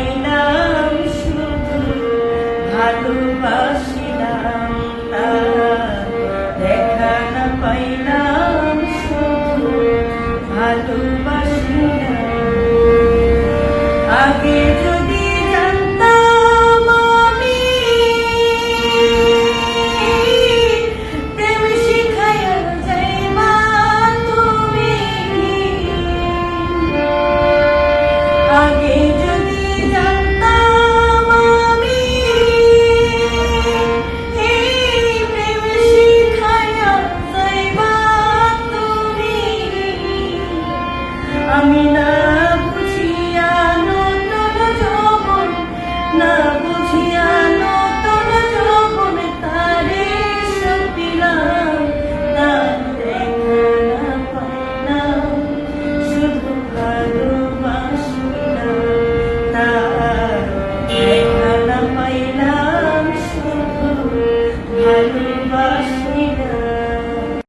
পাইলাম শুধু ভালোবাসিলাম আমি না বুঝিয়া নতুন যৌবন, না বুঝিয়া নতুন যৌবন তারে সপিলাম তার দেখা না পাইলাম, শুধু ভালোবাসিলাম তার দেখা না পাইলাম, শুধু ভালোবাসিলাম